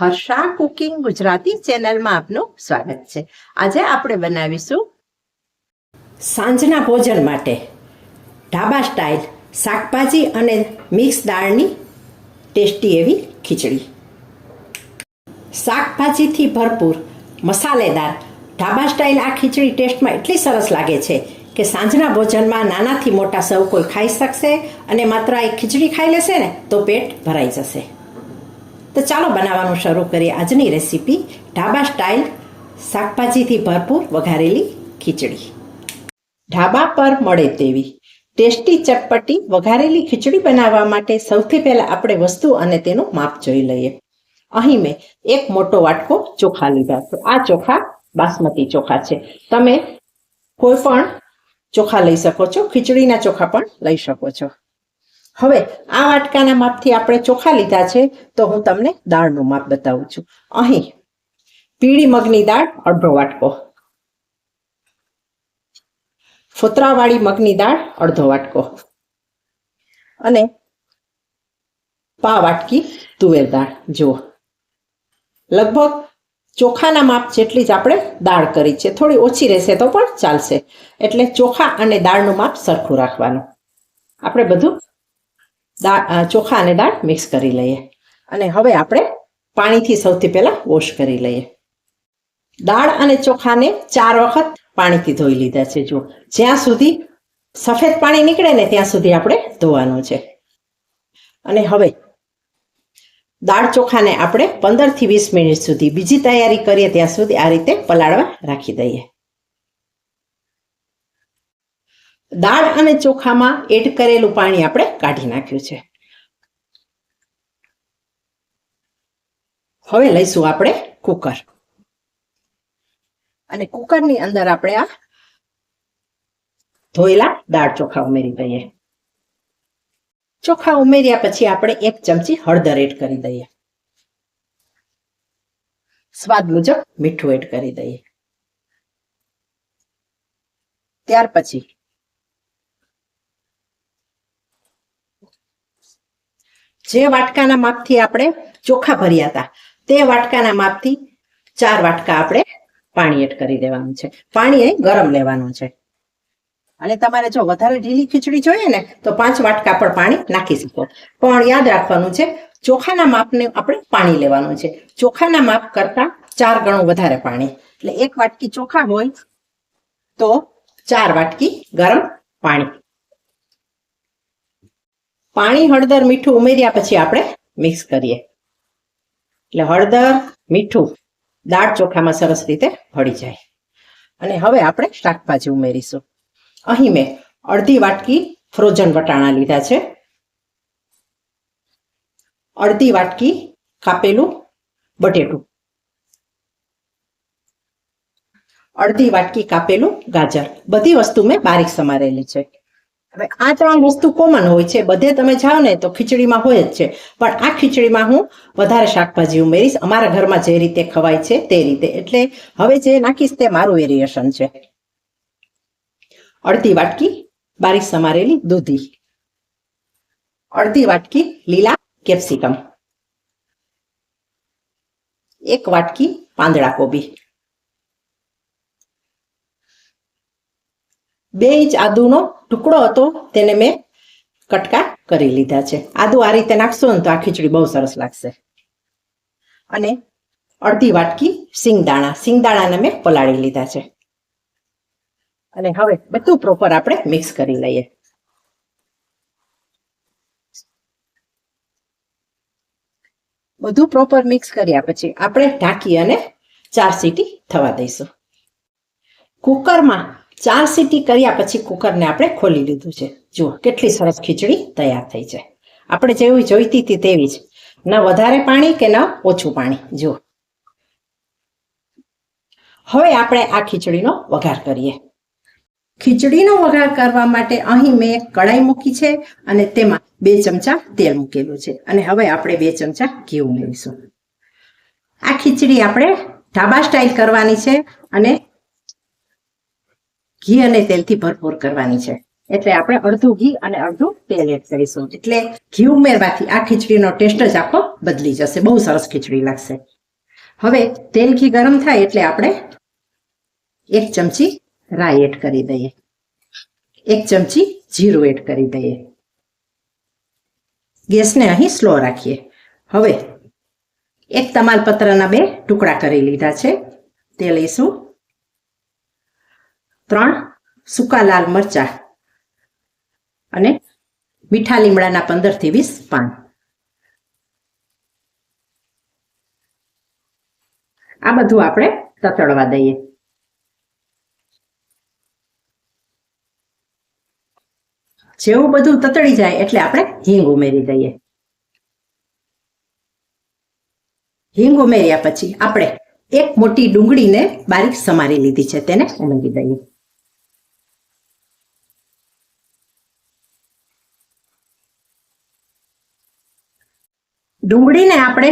Harsha cooking Gujarati ચેનલમાં આપનું સ્વાગત છે. આજે આપણે બનાવીશું સાંજના ભોજન માટે ઢાબા સ્ટાઇલ શાકભાજી અને મિક્સ દાળની ટેસ્ટી એવી ખીચડી. શાકભાજીથી ભરપૂર મસાલેદાર ઢાબા સ્ટાઇલ આ ખીચડી ટેસ્ટમાં એટલી સરસ લાગે છે કે સાંજના ભોજનમાં નાનાથી મોટા સૌ કોઈ ખાઈ શકશે અને માત્ર એક ખીચડી ખાઈ લેશે ને તો પેટ ભરાઈ જશે. તો ચાલો બનાવવાનું શરૂ કરીએ આજની રેસીપી ઢાબા સ્ટાઇલ શાકભાજીથી ભરપૂર વઘારેલી ખીચડી. ઢાબા પર મળે તેવી ટેસ્ટી ચટપટી વઘારેલી ખીચડી બનાવવા માટે સૌથી પહેલા આપણે વસ્તુ અને તેનું માપ જોઈ લઈએ. અહીં મેં એક મોટો વાટકો ચોખા લીધા છે. આ ચોખા બાસમતી ચોખા છે. તમે કોઈ પણ ચોખા લઈ શકો છો, ખીચડીના ચોખા પણ લઈ શકો છો. હવે આ વાટકાના માપથી આપણે ચોખા લીધા છે, તો હું તમને દાળનું માપ બતાવું છું. અહીં પીળી મગની દાળ અડધો વાટકો. ફોતરાવાળી મગની દાળ અડધો વાટકો. અને પા વાટકી તુવેર દાળ, જુઓ. લગભગ ચોખાના માપ જેટલી જ આપણે દાળ કરી છે. થોડી ઓછી રહેશે તો પણ ચાલશે. એટલે ચોખા અને દાળનું માપ સરખું રાખવાનું. આપણે બધું દાળ ચોખા અને દાળ મિક્સ કરી લઈએ. અને હવે આપણે પાણીથી સૌથી પહેલાં વોશ કરી લઈએ. દાળ અને ચોખાને ચાર વખત પાણીથી ધોઈ લીધા છે. જો જ્યાં સુધી સફેદ પાણી નીકળે ને ત્યાં સુધી આપણે ધોવાનું છે. અને હવે દાળ ચોખાને આપણે પંદરથી વીસ મિનિટ સુધી બીજી તૈયારી કરીએ, ત્યાં સુધી આ રીતે પલાળવા રાખી દઈએ. દાળ અને ચોખામાં એડ કરેલું પાણી આપણે કાઢી નાખ્યું છે. હવે લઈશું આપણે કુકર. અને કુકરની અંદર આપણે આ ધોયેલા દાળ ચોખા ઉમેરી દઈએ. ચોખા ઉમેર્યા પછી આપણે એક ચમચી હળદર એડ કરી દઈએ. સ્વાદ મુજબ મીઠું એડ કરી દઈએ. ત્યાર પછી જે વાટકાના માપથી આપણે ચોખા ભર્યા હતા, તે વાટકાના માપથી ચાર વાટકા આપણે પાણી એડ કરી દેવાનું છે. પાણી અહીં ગરમ લેવાનું છે. અને તમારે જો વધારે ઢીલી ખીચડી જોઈએ ને, તો પાંચ વાટકા પણ પાણી નાખી શકો. પણ યાદ રાખવાનું છે, ચોખાના માપને આપણે પાણી લેવાનું છે. ચોખાના માપ કરતા ચાર ગણું વધારે પાણી. એટલે એક વાટકી ચોખા હોય તો ચાર વાટકી ગરમ પાણી. પાણી હળદર મીઠું ઉમેર્યા પછી આપણે મિક્સ કરીએ. એટલે હળદર, મીઠું દાળ ચોખામાં સરસ રીતે ભળી જાય. અને હવે આપણે શાકભાજી ઉમેરીશું. અહીં મેં અડધી વાટકી ફ્રોઝન વટાણા લીધા છે. અડધી વાટકી કાપેલું બટેટું. અડધી વાટકી કાપેલું ગાજર. બધી વસ્તુ મેં બારીક સમારેલી છે. હવે આ ત્રણ વસ્તુ કોમન હોય છે. બધે તમે જાઓ ને તો ખીચડીમાં હોય જ છે. પણ આ ખીચડીમાં હું વધારે શાકભાજી ઉમેરીશ. અમારા ઘરમાં જે રીતે ખવાય છે તે રીતે. એટલે હવે જે નાખીશ તે મારું વેરિએશન છે. અડધી વાટકી બારીક સમારેલી દૂધી. અડધી વાટકી લીલા કેપ્સિકમ. એક વાટકી પાંદડા કોબી. બે ઇંચ આદુનો ટુકડો હતો, તેને મેં કટકા કરી લીધા છે. આદુ આ રીતે નાખશો ને તો આ ખીચડી બહુ સરસ લાગશે. અને અડધી વાટકી સિંગદાણા, સિંગદાણાને મેં પલાળી લીધા છે. અને હવે બધું પ્રોપર આપણે મિક્સ કરી લઈએ. બધું પ્રોપર મિક્સ કર્યા પછી આપણે ઢાંકી અને ચાર સીટી થવા દઈશું. કુકરમાં ચાર સીટી કર્યા પછી કુકરને આપણે ખોલી લીધું છે. જુઓ, કેટલી સરસ ખીચડી તૈયાર થઈ છે. આપણે જેવી જોઈતી હતી તેવી જ. ન વધારે પાણી કે ન ઓછું પાણી. જુઓ. હવે આપણે આ ખીચડીનો વઘાર કરીએ. ખીચડીનો વઘાર કરવા માટે અહીં મેં કડાઈ મૂકી છે અને તેમાં બે ચમચા તેલ મૂકેલું છે. અને હવે આપણે બે ચમચા ઘી ઉમેરીશું. આ ખીચડી આપણે ઢાબા સ્ટાઇલ કરવાની છે અને ઘી અને તેલથી ભરપૂર કરવાની છે. એટલે આપણે અડધું ઘી અને અડધું તેલ એડ કરીશું. એટલે ઘી ઉમેરવાથી આ ખીચડીનો ટેસ્ટ જ આખો બદલી જશે. બહુ સરસ ખીચડી લાગશે. હવે તેલ ઘી ગરમ થાય એટલે આપણે એક ચમચી રાઈ એડ કરી દઈએ. એક ચમચી જીરું એડ કરી દઈએ. ગેસને અહીં સ્લો રાખીએ. હવે એક તમાલપત્રના બે ટુકડા કરી લીધા છે. તે લઈશું. ત્રણ સૂકા લાલ મરચા અને મીઠા લીમડાના પંદરથી વીસ પાન. આ બધું આપણે તતડવા દઈએ. જેવું બધું તતડી જાય એટલે આપણે હિંગ ઉમેરી દઈએ. હિંગ ઉમેર્યા પછી આપણે એક મોટી ડુંગળીને બારીક સમારી લીધી છે, તેને ઉમેરી દઈએ. ડુંગળીને આપણે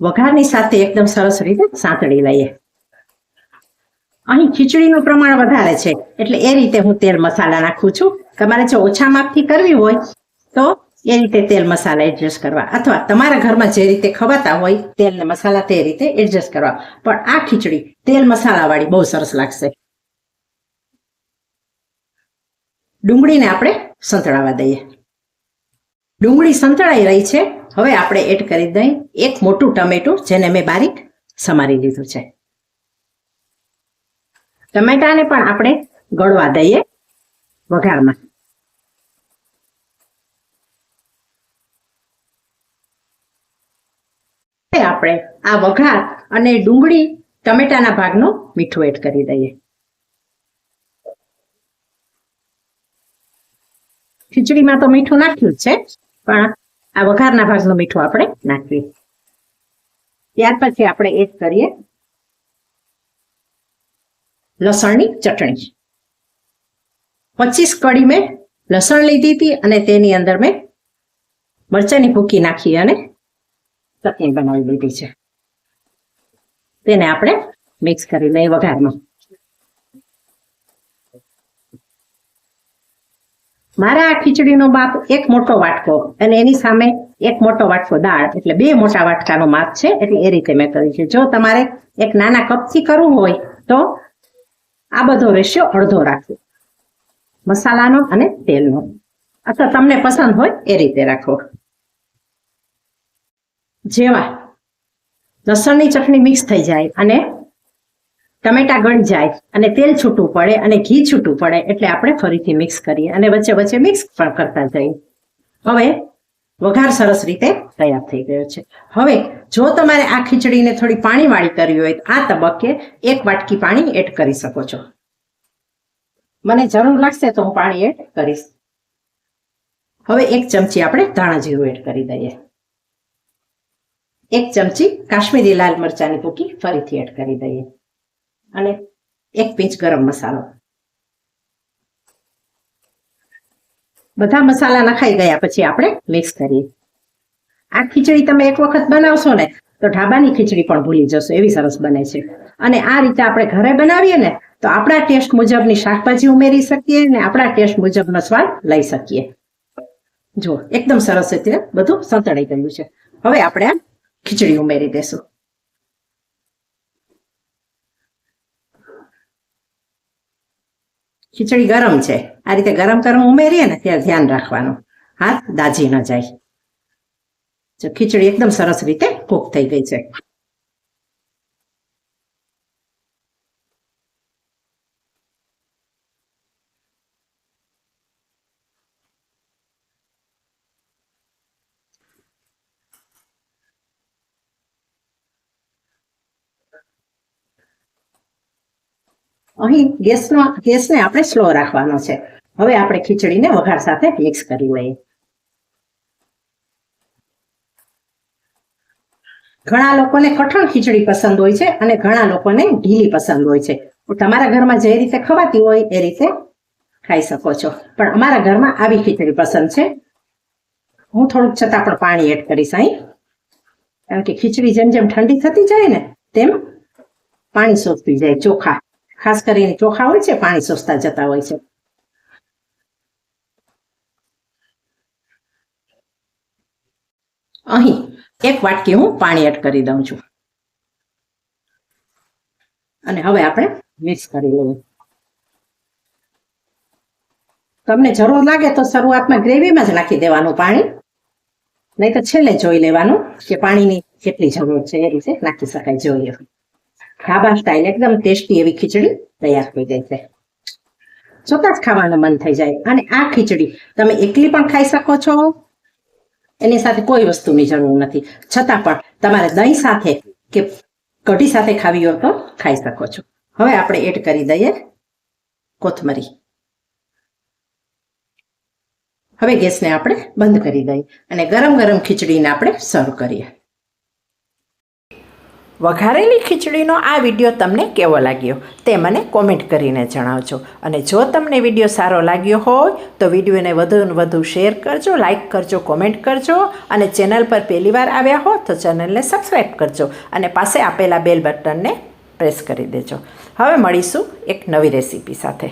વઘારની સાથે એકદમ સરસ રીતે સાંતળી લઈએ. અહીં ખીચડીનું પ્રમાણ વધારે છે, એટલે એ રીતે હું તેલ મસાલા નાખું છું. તમારે જો ઓછા માપથી કરવી હોય, તો એ રીતે તેલ મસાલા એડજસ્ટ કરવા. અથવા તમારા ઘરમાં જે રીતે ખવાતા હોય તેલ ને મસાલા તે રીતે એડજસ્ટ કરવા. પણ આ ખીચડી તેલ મસાલા વાળી બહુ સરસ લાગશે. ડુંગળીને આપણે સંતળાવા દઈએ. ડુંગળી સંતળાઈ રહી છે હવે આપણે એડ કરી દઈએ એક મોટું ટમેટું, જેને મેં બારીક સમારી લીધું છે. ટમેટાને પણ આપણે ગળવા દઈએ વઘારમાં. આપણે આ વઘાર અને ડુંગળી ટમેટાના ભાગનો મીઠું એડ કરી દઈએ. ખીચડીમાં તો મીઠું નાખ્યું છે, પણ આ વઘારના ભાગનું મીઠું આપણે નાખીએ. ત્યાર પછી આપણે એડ કરીએ લસણની ચટણી. પચીસ કડી મેં લસણ લીધી હતી અને તેની અંદર મેં મરચાની ભૂકી નાખી અને ચટણી બનાવી લીધી છે. તેને આપણે મિક્સ કરી લઈએ વઘારમાં. મારા આ ખીચડીનો માપ એક મોટો વાટકો અને એની સામે એક મોટો વાટકો દાળ, એટલે બે મોટા વાટકાનો માપ છે, એટલે એ રીતે મેં કર્યું છે. જો તમારે એક નાના કપથી કરવું હોય, તો આ બધો રેશિયો અડધો રાખવો મસાલાનો અને તેલનો. અથવા તમને પસંદ હોય, એ રીતે રાખો. જેવા લસણની ચટણી મિક્સ થઈ જાય અને ટમેટા ગળ જાય અને તેલ છૂટું પડે અને ઘી છૂટું પડે એટલે આપણે ફરીથી મિક્સ કરીએ અને વચ્ચે વચ્ચે મિક્સ પણ કરતા જઈએ. હવે વઘાર સરસ રીતે તૈયાર થઈ ગયો છે. હવે જો તમારે આ ખીચડીને થોડી પાણીવાળી કરવી હોય આ તબક્કે એક વાટકી પાણી એડ કરી શકો છો. મને જરૂર લાગશે તો હું પાણી એડ કરીશ. હવે એક ચમચી આપણે ધાણા જીરું એડ કરી દઈએ. એક ચમચી કાશ્મીરી લાલ મરચાની ભૂકી ફરીથી એડ કરી દઈએ. અને એક પીંચ ગરમ મસાલો. બધા મસાલા નખાઈ ગયા પછી આપણે મિક્સ કરીએ. આ ખીચડી તમે એક વખત બનાવશો ને, તો ઢાબાની ખીચડી પણ ભૂલી જશો, એવી સરસ બને છે. અને આ રીતે આપણે ઘરે બનાવીએ ને, તો આપણા ટેસ્ટ મુજબની શાકભાજી ઉમેરી શકીએ ને આપણા ટેસ્ટ મુજબનો સ્વાદ લઈ શકીએ. જો એકદમ સરસ રીતે બધું સંતળાઈ ગયું છે. હવે આપણે આ ખીચડી ઉમેરી દેશું. ખીચડી ગરમ છે. આ રીતે ગરમ ગરમ ઉમેરીએ ને ત્યારે ધ્યાન રાખવાનું. હાથ દાજી ન જાય. ખીચડી એકદમ સરસ રીતે કૂક થઈ ગઈ છે. અહીં ગેસનો, ગેસને આપણે સ્લો રાખવાનો છે. હવે આપણે ખીચડીને વઘાર સાથે મિક્સ કરી લઈએ. ઘણા લોકોને કઠણ ખીચડી પસંદ હોય છે અને ઘણા લોકોને ઢીલી પસંદ હોય છે. તમારા ઘરમાં જે રીતે ખવાતી હોય એ રીતે ખાઈ શકો છો. પણ અમારા ઘરમાં આવી ખીચડી પસંદ છે. હું થોડુંક છતાં પણ પાણી એડ કરીશ અહીં. કારણ કે ખીચડી જેમ જેમ ઠંડી થતી જાય ને, તેમ પાણી શોધતી જાય ચોખા. ખાસ કરીને ચોખા હોય છે, પાણી સોસતા જતા હોય છે. અહીં એક વાટકી હું પાણી એડ કરી દઉં છું. અને હવે આપણે મિક્સ કરી લઈએ. તમને જરૂર લાગે તો શરૂઆતમાં ગ્રેવીમાં જ નાખી દેવાનું પાણી. નહીં તો છેલ્લે જોઈ લેવાનું કે પાણીની કેટલી જરૂર છે, એ રીતે નાખી શકાય, જોઈએ. ઢાબા સ્ટાઇલ એકદમ ટેસ્ટી એવી ખીચડી તૈયાર થઈ ગઈ છે. ચોક્કસ ખાવાનું મન થઈ જાય. અને આ ખીચડી તમે એકલી પણ ખાઈ શકો છો? એની સાથે કોઈ વસ્તુની જરૂર નથી. છતાં પણ તમારે દહીં સાથે કે કઢી સાથે ખાવી હોય તો ખાઈ શકો છો. હવે આપણે એડ કરી દઈએ કોથમરી. હવે ગેસને આપણે બંધ કરી દઈએ અને ગરમ ગરમ ખીચડીને આપણે સર્વ કરીએ. વઘારેલી ખીચડીનો આ વીડિયો તમને કેવો લાગ્યો તે મને કોમેન્ટ કરીને જણાવજો. અને જો તમને વીડિયો સારો લાગ્યો હોય, તો વિડીયોને વધુને વધુ શેર કરજો લાઇક કરજો, કોમેન્ટ કરજો. અને ચેનલ પર પહેલીવાર આવ્યા હો, તો ચેનલને સબસ્ક્રાઈબ કરજો અને પાસે આપેલા બેલ બટનને પ્રેસ કરી દેજો. હવે મળીશું એક નવી રેસીપી સાથે.